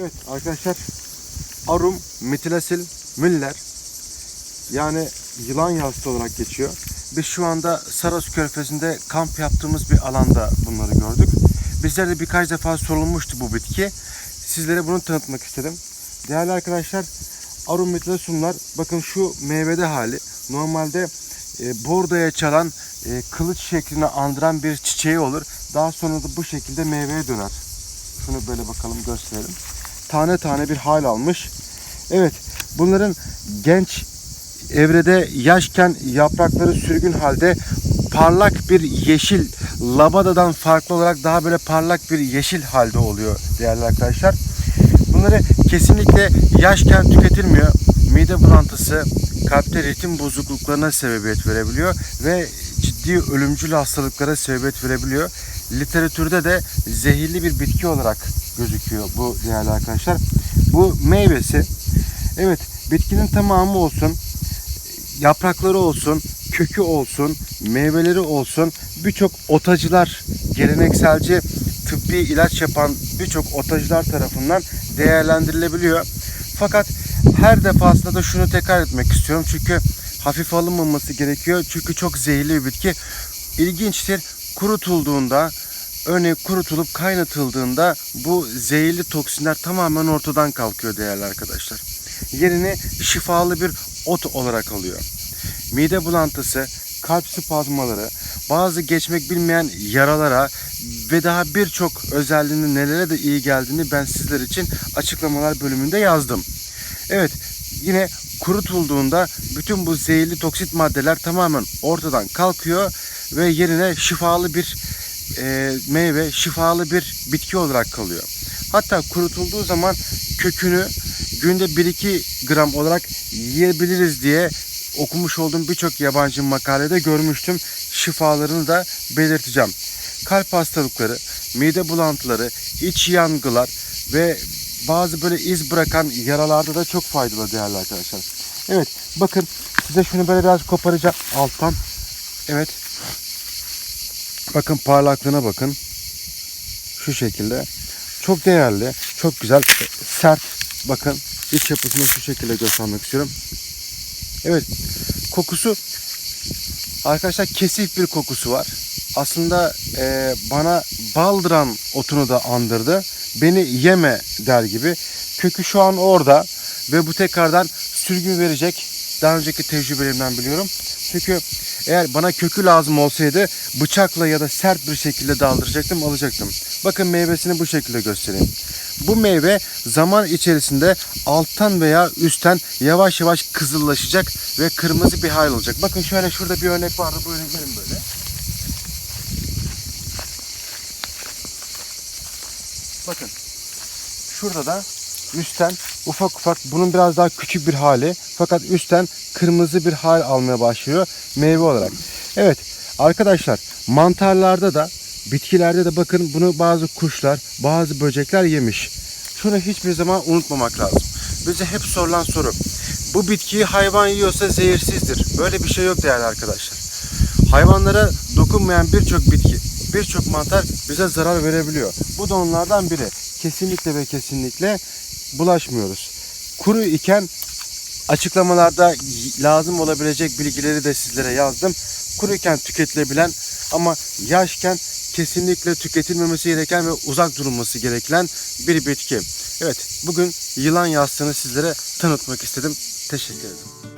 Evet arkadaşlar Arum metilasil müller yani yılan yassı olarak geçiyor. Biz şu anda Saros Körfezi'nde kamp yaptığımız bir alanda bunları gördük. Bizlere de birkaç defa sorulmuştu bu bitki. Sizlere bunu tanıtmak istedim. Değerli arkadaşlar Arum metilasumlar bakın şu meyvede hali. Normalde e, bordaya çalan e, kılıç şeklini andıran bir çiçeği olur. Daha sonra da bu şekilde meyveye döner. Şunu böyle bakalım gösterelim. Tane tane bir hal almış. Evet bunların genç evrede yaşken yaprakları sürgün halde parlak bir yeşil labadadan farklı olarak daha böyle parlak bir yeşil halde oluyor değerli arkadaşlar. Bunları kesinlikle yaşken tüketilmiyor. Mide bulantısı, kalpte ritim bozukluklarına sebebiyet verebiliyor ve ciddi ölümcül hastalıklara sebebiyet verebiliyor. Literatürde de zehirli bir bitki olarak gözüküyor bu değerli arkadaşlar. Bu meyvesi evet bitkinin tamamı olsun yaprakları olsun, kökü olsun, meyveleri olsun birçok otacılar, gelenekselci tıbbi ilaç yapan birçok otacılar tarafından değerlendirilebiliyor. Fakat her defasında da şunu tekrar etmek istiyorum. Çünkü hafif alınmaması gerekiyor. Çünkü çok zehirli bir bitki. İlginçtir. Kurutulduğunda örneğin kurutulup kaynatıldığında bu zehirli toksinler tamamen ortadan kalkıyor değerli arkadaşlar. Yerini şifalı bir ot olarak alıyor. Mide bulantısı, kalp spazmaları, bazı geçmek bilmeyen yaralara ve daha birçok özelliğinin nelere de iyi geldiğini ben sizler için açıklamalar bölümünde yazdım. Evet yine kurutulduğunda bütün bu zehirli toksit maddeler tamamen ortadan kalkıyor ve yerine şifalı bir e, meyve, şifalı bir bitki olarak kalıyor. Hatta kurutulduğu zaman kökünü günde 1-2 gram olarak yiyebiliriz diye okumuş olduğum birçok yabancı makalede görmüştüm. Şifalarını da belirteceğim. Kalp hastalıkları, mide bulantıları, iç yangılar ve bazı böyle iz bırakan yaralarda da çok faydalı değerli arkadaşlar. Evet bakın size şunu böyle biraz koparacağım alttan. Evet. Bakın parlaklığına bakın. Şu şekilde. Çok değerli, çok güzel, sert. Bakın iç yapısını şu şekilde göstermek istiyorum. Evet, kokusu arkadaşlar kesif bir kokusu var. Aslında e, bana baldıran otunu da andırdı. Beni yeme der gibi. Kökü şu an orada ve bu tekrardan sürgün verecek. Daha önceki tecrübelerimden biliyorum. Çünkü eğer bana kökü lazım olsaydı bıçakla ya da sert bir şekilde daldıracaktım, alacaktım. Bakın meyvesini bu şekilde göstereyim. Bu meyve zaman içerisinde alttan veya üstten yavaş yavaş kızıllaşacak ve kırmızı bir hal olacak. Bakın şöyle şurada bir örnek vardı. Bu örneklerim böyle. Bakın. Şurada da üstten ufak ufak bunun biraz daha küçük bir hali fakat üstten kırmızı bir hal almaya başlıyor meyve olarak. Evet arkadaşlar mantarlarda da bitkilerde de bakın bunu bazı kuşlar bazı böcekler yemiş. Şunu hiçbir zaman unutmamak lazım. Bize hep sorulan soru. Bu bitkiyi hayvan yiyorsa zehirsizdir. Böyle bir şey yok değerli arkadaşlar. Hayvanlara dokunmayan birçok bitki, birçok mantar bize zarar verebiliyor. Bu da onlardan biri. Kesinlikle ve kesinlikle bulaşmıyoruz. Kuru iken açıklamalarda lazım olabilecek bilgileri de sizlere yazdım. Kuruyken tüketilebilen ama yaşken kesinlikle tüketilmemesi gereken ve uzak durulması gereken bir bitki. Evet bugün yılan yastığını sizlere tanıtmak istedim. Teşekkür ederim.